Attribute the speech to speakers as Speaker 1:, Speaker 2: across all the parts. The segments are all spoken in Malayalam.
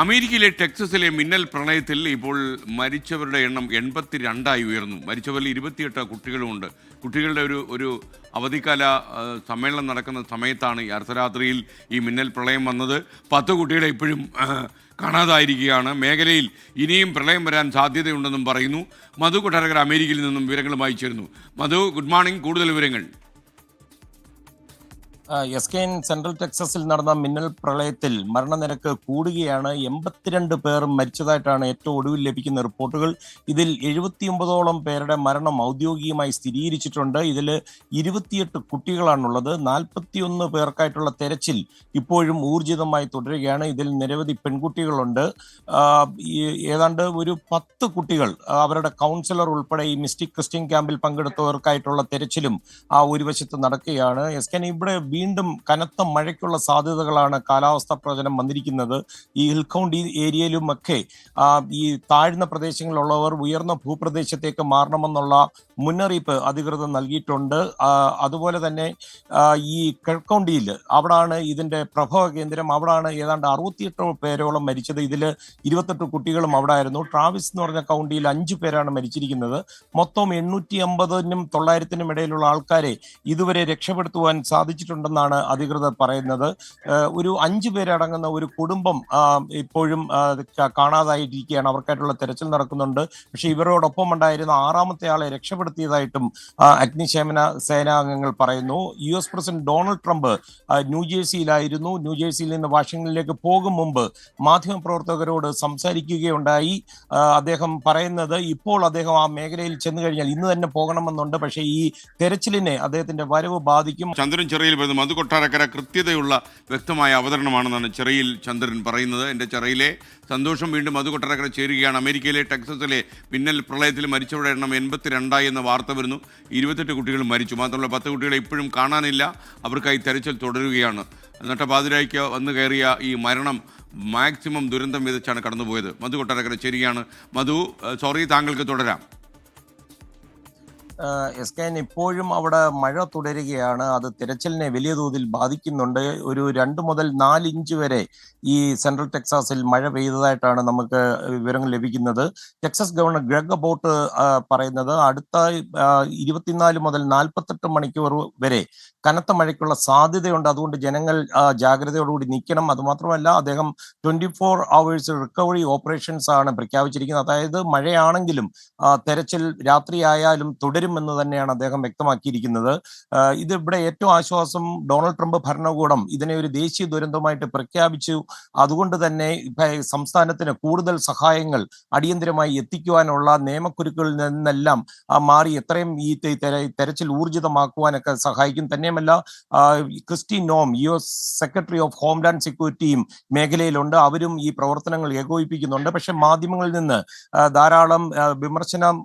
Speaker 1: അമേരിക്കയിലെ ടെക്സസിലെ മിന്നൽ പ്രളയത്തിൽ ഇപ്പോൾ മരിച്ചവരുടെ എണ്ണം എൺപത്തി രണ്ടായി ഉയർന്നു. മരിച്ചവരിൽ ഇരുപത്തിയെട്ട് കുട്ടികളുമുണ്ട്. കുട്ടികളുടെ ഒരു ഒരു അവധിക്കാല സമ്മേളനം നടക്കുന്ന സമയത്താണ് ഈ അർദ്ധരാത്രിയിൽ ഈ മിന്നൽ പ്രളയം വന്നത്. പത്ത് കുട്ടികളെ ഇപ്പോഴും കാണാതായിരിക്കുകയാണ്. മേഖലയിൽ ഇനിയും പ്രളയം വരാൻ സാധ്യതയുണ്ടെന്നും പറയുന്നു. മധു കൊട്ടാരകർ അമേരിക്കയിൽ നിന്നും വിവരങ്ങളുമായി ചേരുന്നു. Madhu good morning. കൂടുതൽ വിവരങ്ങൾ.
Speaker 2: എസ് കെ എൻ സെൻട്രൽ ടെക്സസിൽ നടന്ന മിന്നൽ പ്രളയത്തിൽ മരണനിരക്ക് കൂടുകയാണ്. എൺപത്തിരണ്ട് പേർ മരിച്ചതായിട്ടാണ് ഏറ്റവും ഒടുവിൽ ലഭിക്കുന്ന റിപ്പോർട്ടുകൾ. ഇതിൽ എഴുപത്തിയൊമ്പതോളം പേരുടെ മരണം ഔദ്യോഗികമായി സ്ഥിരീകരിച്ചിട്ടുണ്ട്. ഇതിൽ ഇരുപത്തിയെട്ട് കുട്ടികളാണുള്ളത്. നാൽപ്പത്തിയൊന്ന് പേർക്കായിട്ടുള്ള തെരച്ചിൽ ഇപ്പോഴും ഊർജിതമായി തുടരുകയാണ്. ഇതിൽ നിരവധി പെൺകുട്ടികളുണ്ട്. ഏതാണ്ട് ഒരു പത്ത് കുട്ടികൾ അവരുടെ കൗൺസിലർ ഉൾപ്പെടെ ഈ മിസ്റ്റിക് ക്രിസ്ത്യൻ ക്യാമ്പിൽ പങ്കെടുത്തവർക്കായിട്ടുള്ള തെരച്ചിലും ആ ഒരു വശത്ത് നടക്കുകയാണ്. എസ് കെ ഇവിടെ വീണ്ടും കനത്ത മഴയ്ക്കുള്ള സാധ്യതകളാണ് കാലാവസ്ഥാ പ്രവചനം വന്നിരിക്കുന്നത്. ഈ ഹിൽ കൗണ്ടി ഏരിയയിലും ഒക്കെ ഈ താഴ്ന്ന പ്രദേശങ്ങളിലുള്ളവർ ഉയർന്ന ഭൂപ്രദേശത്തേക്ക് മാറണമെന്നുള്ള മുന്നറിയിപ്പ് അധികൃതർ നൽകിയിട്ടുണ്ട്. അതുപോലെ തന്നെ ഈ കിഴക്കൗണ്ടിയിൽ അവിടാണ് ഇതിന്റെ പ്രഭവ കേന്ദ്രം. അവിടാണ് ഏതാണ്ട് അറുപത്തിയെട്ട് പേരോളം മരിച്ചത്. ഇതിൽ ഇരുപത്തെട്ട് കുട്ടികളും അവിടെ ആയിരുന്നു ട്രാവിസ് എന്ന് പറഞ്ഞ കൗണ്ടിയിൽ അഞ്ചു പേരാണ് മരിച്ചിരിക്കുന്നത്. മൊത്തം എണ്ണൂറ്റി അമ്പതിനും തൊള്ളായിരത്തിനും ഇടയിലുള്ള ആൾക്കാരെ ഇതുവരെ രക്ഷപ്പെടുത്തുവാൻ സാധിച്ചിട്ടുണ്ടെന്നാണ് അധികൃതർ പറയുന്നത്. ഒരു അഞ്ചു പേരടങ്ങുന്ന ഒരു കുടുംബം ഇപ്പോഴും കാണാതായിട്ടിരിക്കുകയാണ് അവർക്കായിട്ടുള്ള തെരച്ചിൽ നടക്കുന്നുണ്ട്. പക്ഷേ ഇവരോടൊപ്പം ഉണ്ടായിരുന്ന ആറാമത്തെ ആളെ രക്ഷപ്പെടുത്തിയതായിട്ടും അഗ്നിശേമന സേനാംഗങ്ങൾ പറയുന്നു. U S president Donald Trump ന്യൂജേഴ്സിയിലായിരുന്നു ന്യൂജേഴ്സിയിൽ നിന്ന് വാഷിംഗ്ടണിലേക്ക് പോകും മുമ്പ് മാധ്യമപ്രവർത്തകരോട് സംസാരിക്കുകയുണ്ടായി. അദ്ദേഹം പറയുന്നത് ഇപ്പോൾ അദ്ദേഹം ആ മേഖലയിൽ ചെന്നു കഴിഞ്ഞാൽ ഇന്ന് തന്നെ പോകണമെന്നുണ്ട്. പക്ഷേ ഈ തെരച്ചിലിനെ അദ്ദേഹത്തിന്റെ വരവ് ബാധിക്കും.
Speaker 1: ചന്ദ്രൻ ചെറിയിൽ പറയുന്നത് മധു കൊട്ടാരക്കര കൃത്യതയുള്ള വ്യക്തമായ അവതരണമാണെന്നാണ് ചെറിയിൽ ചന്ദ്രൻ പറയുന്നത്. എന്റെ ചെറിയിലെ സന്തോഷം വീണ്ടും മധു കൊട്ടാരക്കര ചേരുകയാണ്. അമേരിക്കയിലെ ടെക്സസിലെ മിന്നൽ പ്രളയത്തിൽ മരിച്ചവരുടെ എണ്ണം എൺപത്തി രണ്ടായി എന്ന വാർത്ത വരുന്നു. ഇരുപത്തെട്ട് കുട്ടികൾ മരിച്ചു. മാത്രമല്ല പത്ത് കുട്ടികളെ ഇപ്പോഴും കാണാനില്ല. അവർക്കായി തെരച്ചിൽ തുടരുകയാണ്. നട്ടപാതിരായ്ക്ക് വന്നു കയറിയ ഈ മരണം മാക്സിമം ദുരന്തം വിതച്ചാണ് കടന്നുപോയത്. മധു കൊട്ടാരക്കര ചേരുകയാണ്. മധു സോറി താങ്കൾക്ക് തുടരാം.
Speaker 2: എസ് കെ എൻ ഇപ്പോഴും അവിടെ മഴ തുടരുകയാണ്. അത് തിരച്ചിലിനെ വലിയ തോതിൽ ബാധിക്കുന്നുണ്ട്. ഒരു രണ്ട് മുതൽ നാല് ഇഞ്ച് വരെ ഈ സെൻട്രൽ ടെക്സാസിൽ മഴ പെയ്തതായിട്ടാണ് നമുക്ക് വിവരങ്ങൾ ലഭിക്കുന്നത്. ടെക്സസ് ഗവർണർ ഗ്രഗ് അബോട്ട് പറയുന്നത് അടുത്ത ഇരുപത്തിനാല് മുതൽ നാൽപ്പത്തെട്ട് മണിക്കൂർ വരെ കനത്ത മഴയ്ക്കുള്ള സാധ്യതയുണ്ട്. അതുകൊണ്ട് ജനങ്ങൾ ജാഗ്രതയോടുകൂടി നിൽക്കണം. അതുമാത്രമല്ല അദ്ദേഹം twenty four hours recovery operations ആണ് പ്രഖ്യാപിച്ചിരിക്കുന്നത്. അതായത് മഴയാണെങ്കിലും തെരച്ചിൽ രാത്രിയായാലും തുടരുമെന്ന് തന്നെയാണ് അദ്ദേഹം വ്യക്തമാക്കിയിരിക്കുന്നത്. ഇത് ഇവിടെ ഏറ്റവും ആശ്വാസം ഡൊണാൾഡ് ട്രംപ് ഭരണകൂടം ഇതിനെ ഒരു ദേശീയ ദുരന്തമായിട്ട് പ്രഖ്യാപിച്ചു. അതുകൊണ്ട് തന്നെ സംസ്ഥാനത്തിന് കൂടുതൽ സഹായങ്ങൾ അടിയന്തരമായി എത്തിക്കുവാനുള്ള നിയമക്കുരുക്കളിൽ നിന്നെല്ലാം മാറി എത്രയും ഈ തെരച്ചിൽ ഊർജിതമാക്കുവാനൊക്കെ സഹായിക്കും. തന്നെയുമല്ല Kristi Noem U S secretary of homeland സെക്യൂരിറ്റിയും മേഖലയിലുണ്ട്. അവരും ഈ പ്രവർത്തനങ്ങൾ ഏകോപിപ്പിക്കുന്നുണ്ട്. പക്ഷെ മാധ്യമങ്ങളിൽ നിന്ന് ധാരാളം വിമർശനം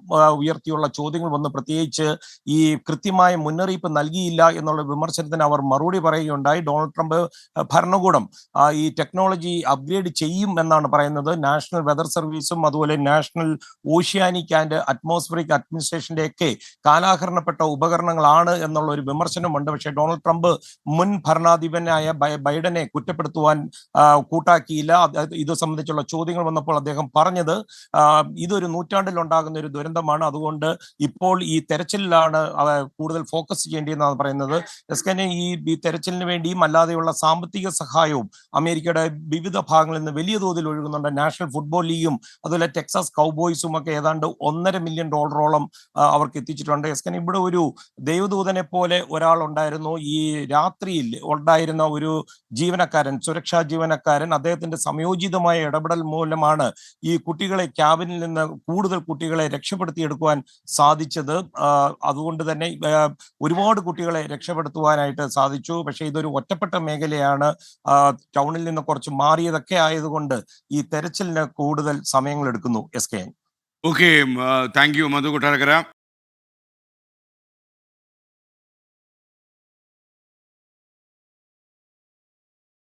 Speaker 2: ഉയർത്തിയുള്ള ചോദ്യങ്ങൾ വന്ന് പ്രത്യേകിച്ച് ഈ കൃത്യമായ മുന്നറിയിപ്പ് നൽകിയില്ല എന്നുള്ള വിമർശനത്തിന് അവർ മറുപടി പറയുകയുണ്ടായി. ഡൊണാൾഡ് ട്രംപ് ഭരണകൂടം ഈ ടെക്നോളജി അപ്ഗ്രേഡ് ചെയ്യും എന്നാണ് പറയുന്നത്. നാഷണൽ വെതർ സർവീസും അതുപോലെ നാഷണൽ ഓഷ്യാനിക് ആൻഡ് അറ്റ്മോസ്ഫറിക് അഡ്മിനിസ്ട്രേഷന്റെ ഒക്കെ കാലാഹരണപ്പെട്ട ഉപകരണങ്ങളാണ് എന്നുള്ള ഒരു വിമർശനമുണ്ട്. പക്ഷേ ഡൊണാൾഡ് ട്രംപ് മുൻ ഭരണാധിപനായ ബൈഡനെ കുറ്റപ്പെടുത്തുവാൻ കൂട്ടാക്കിയില്ല. ഇത് സംബന്ധിച്ചുള്ള ചോദ്യങ്ങൾ വന്നപ്പോൾ അദ്ദേഹം പറഞ്ഞത് ഇതൊരു നൂറ്റാണ്ടിൽ ഉണ്ടാകുന്ന ഒരു ദുരന്തമാണ്. അതുകൊണ്ട് ഇപ്പോൾ ഈ തെരച്ചിലിലാണ് അവ കൂടുതൽ ഫോക്കസ് ചെയ്യേണ്ടതെന്നാണ് പറയുന്നത്. എസ്കനെ ഈ തെരച്ചിലിന് വേണ്ടിയും അല്ലാതെയുള്ള സാമ്പത്തിക സഹായവും അമേരിക്കയുടെ വിവിധ ഭാഗങ്ങളിൽ നിന്ന് വലിയ തോതിൽ ഒഴുകുന്നുണ്ട്. നാഷണൽ ഫുട്ബോൾ ലീഗും അതുപോലെ ടെക്സാസ് കൗബോയ്സും ഒക്കെ ഏതാണ്ട് ഒന്നര മില്യൺ ഡോളറോളം അവർക്ക് എത്തിച്ചിട്ടുണ്ട്. എസ്കൻ ഇവിടെ ഒരു ദൈവദൂതനെ പോലെ ഒരാൾ ഉണ്ടായിരുന്നു. ഈ രാത്രിയിൽ ഉണ്ടായിരുന്ന ഒരു ജീവനക്കാരൻ സുരക്ഷാ ജീവനക്കാരൻ അദ്ദേഹത്തിന്റെ സംയോജിതമായ ഇടപെടൽ മൂലമാണ് ഈ കുട്ടികളെ ക്യാബിനിൽ നിന്ന് കൂടുതൽ കുട്ടികളെ രക്ഷപ്പെടുത്തിയെടുക്കുവാൻ സാധിച്ചത്. അതുകൊണ്ട് തന്നെ ഒരുപാട് കുട്ടികളെ രക്ഷപ്പെടുത്തുവാനായിട്ട് സാധിച്ചു. പക്ഷേ ഇതൊരു ഒറ്റപ്പെട്ട മേഖലയാണ്. ടൗണിൽ നിന്ന് കുറച്ച് മാറിയതൊക്കെ ആയതുകൊണ്ട് ഈ തെരച്ചിലിന് കൂടുതൽ സമയങ്ങൾ എടുക്കുന്നു. S K N.
Speaker 1: Okay thank you Madhu Kottarakkara.